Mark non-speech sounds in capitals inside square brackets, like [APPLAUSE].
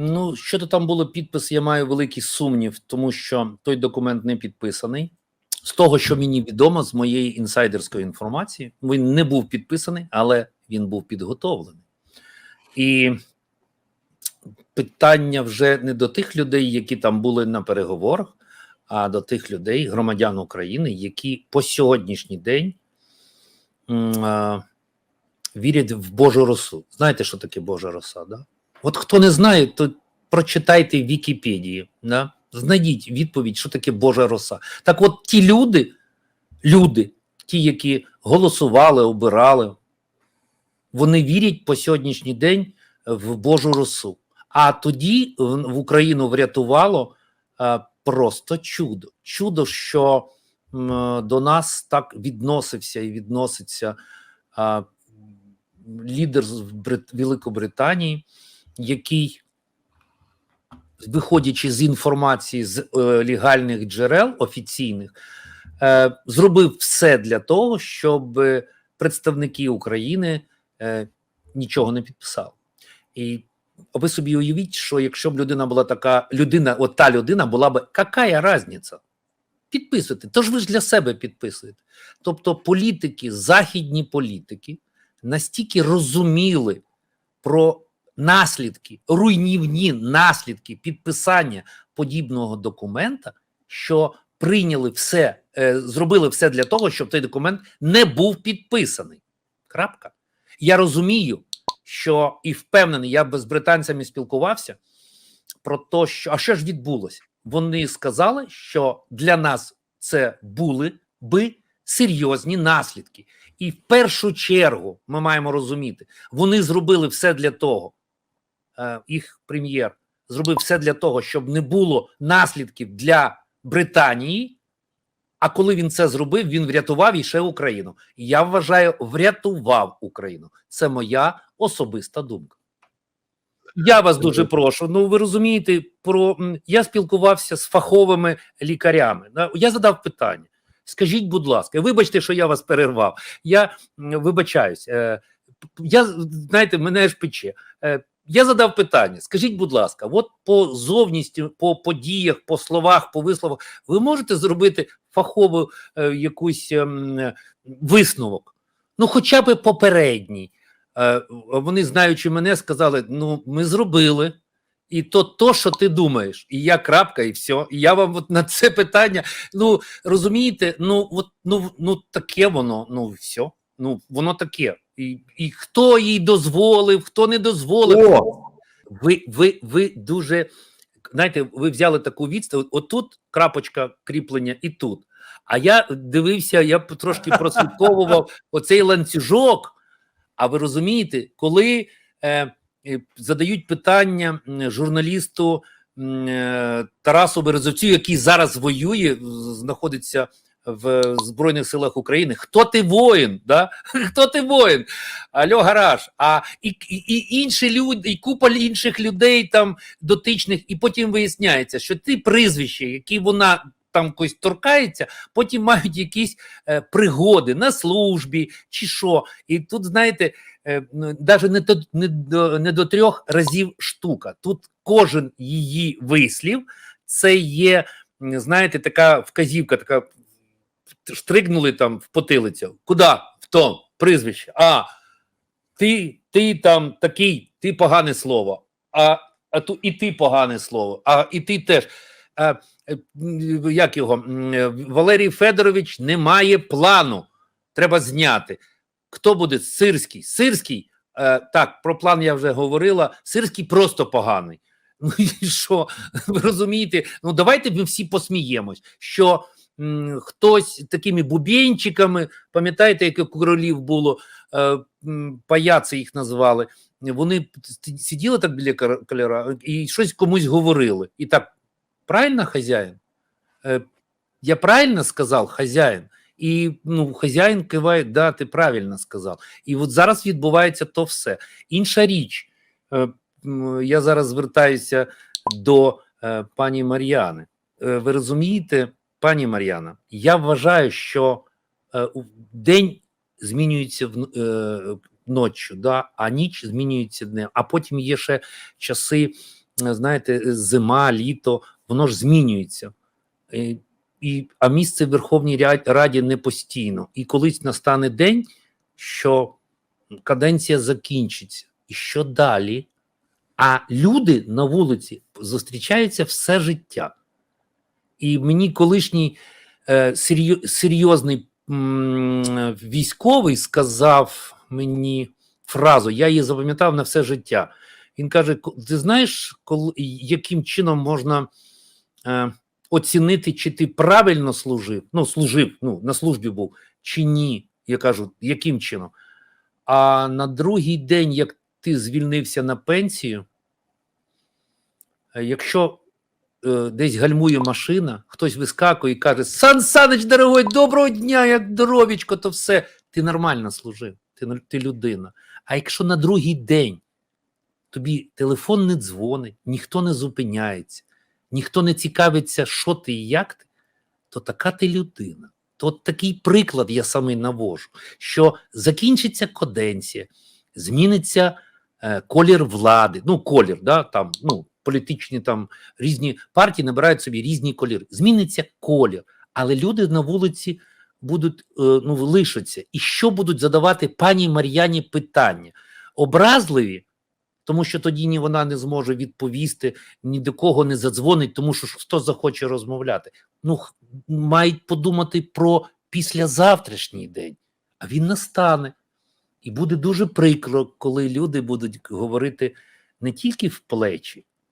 Ну, щодо там було підпис, я маю великий сумнів, тому що той документ не підписаний. З того, що мені відомо, з моєї інсайдерської інформації, він не був підписаний, але він був підготовлений. І питання вже не до тих людей, які там були на переговорах, а до тих людей, громадян України, які по сьогоднішній день вірять в Божу росу. Знаєте, що таке Божа роса? Да? От хто не знає, то прочитайте в Вікіпедії, да? знайдіть відповідь, що таке Божа роса. Так от ті люди, люди, ті, які голосували, обирали, вони вірять по сьогоднішній день в Божу росу. А тоді в Україну врятувало е, просто чудо. Чудо, що до нас так відносився і відноситься е, лідер з Брит- Великобританії, який, виходячи з інформації з е, легальних джерел офіційних, е, зробив все для того, щоб представники України е, нічого не підписали. І ви собі уявіть, що якщо б людина була така, людина, от та людина була б, яка різниця? Підписуйте, ж ви ж для себе підписуєте. Тобто політики, західні політики настільки розуміли про наслідки, руйнівні наслідки підписання подібного документа, що прийняли все, е, зробили все для того, щоб той документ не був підписаний. Крапка. Я розумію, що і впевнений, я з британцями спілкувався про те, що а що ж відбулося? Вони сказали, що для нас це були би серйозні наслідки. І в першу чергу ми маємо розуміти, вони зробили все для того, їх прем'єр зробив все для того, щоб не було наслідків для Британії. А коли він це зробив, він врятував і ще Україну. Я вважаю, врятував Україну. Це моя особиста думка. Я вас дуже прошу. Ну ви розумієте, про я спілкувався з фаховими лікарями. Я задав питання. Скажіть, будь ласка, вибачте, що я вас перервав. Я вибачаюсь. Е, я знаєте, мене ж пече. Я задав питання. Скажіть, будь ласка, от по зовністі, по подіях, по словах, по висловах, ви можете зробити фахову е, якусь е, висновок? Ну, хоча б попередній. Е, вони, знаючи мене, сказали: ну, ми зробили. І то, то, що ти думаєш, і я крапка, і все. І я вам от на це питання. Ну розумієте, ну от ну, ну таке воно, ну все. Ну воно таке. І, і хто їй дозволив, хто не дозволив. О! Ви, ви, ви дуже знаєте, ви взяли таку відстань. Отут крапочка кріплення, і тут. А я дивився, я трошки прослідковував [LAUGHS] оцей ланцюжок. А ви розумієте, коли е, е, задають питання журналісту е, Тарасу Березовцю, який зараз воює, знаходиться в Збройних силах України. Хто ти воїн? Да? [LAUGHS] Хто ти воїн? Альо, гараж. А і, і, інші люди, і купа інших людей там дотичних, і потім виясняється, що ті прізвища, які вона там якось торкається, потім мають якісь е, пригоди на службі чи що. І тут, знаєте, е, навіть не до, не, до, не до трьох разів штука. Тут кожен її вислів це є, знаєте, така вказівка, така штригнули там в потилицю. Куди? В том прізвище. А ти, ти там такий, ти погане слово. А, а ту і ти погане слово, а і ти теж. А, е, як його? Е, Валерій Федорович не має плану. Треба зняти. Хто буде? Сирський. Сирський. Е, так, про план я вже говорила. Сирський просто поганий. Ну і що? Ви розумієте? Ну давайте ми всі посміємось, що хтось такими бубенчиками, пам'ятаєте, як у королів було, е, м, паяци їх назвали. Вони сиділи так біля кольора і щось комусь говорили. І так, правильно, хазяїн? Е, Я правильно сказав, хазяїн? І ну, хазяїн киває, да, ти правильно сказав. І от зараз відбувається то все. Інша річ, е, я зараз звертаюся до пані Мар'яни. Ви розумієте, пані Мар'яна, я вважаю, що е, день змінюється в, е, ночі, да, а ніч змінюється днем. А потім є ще часи, е, знаєте, зима, літо, воно ж змінюється. Е, І, а місце в Верховній Раді не постійно. І колись настане день, що каденція закінчиться. І що далі? А люди на вулиці зустрічаються все життя. І мені колишній е, серйозний військовий сказав мені фразу, я її запам'ятав на все життя. Він каже: ти знаєш, яким чином можна е, оцінити, чи ти правильно служив, ну, служив, ну, на службі був, чи ні. Я кажу, яким чином? А на другий день, як ти звільнився на пенсію, е, якщо десь гальмує машина, хтось вискакує і каже: Сан Санич, дорогой, доброго дня, як здоровічко, то все. Ти нормально служив, ти, ти людина. А якщо на другий день тобі телефон не дзвонить, ніхто не зупиняється, ніхто не цікавиться, що ти і як ти, то така ти людина. То такий приклад я саме навожу, що закінчиться каденція, зміниться е, колір влади, ну, колір, да, там, ну, політичні там різні партії набирають собі різні кольори. Зміниться колір, але люди на вулиці будуть е, ну, лишаться. І що будуть задавати пані Мар'яні питання? Образливі, тому що тоді ні вона не зможе відповісти, ні до кого не задзвонить, тому що хто захоче розмовляти. Ну, мають подумати про післязавтрашній день, а він настане. І буде дуже прикро, коли люди будуть говорити не тільки в плечі,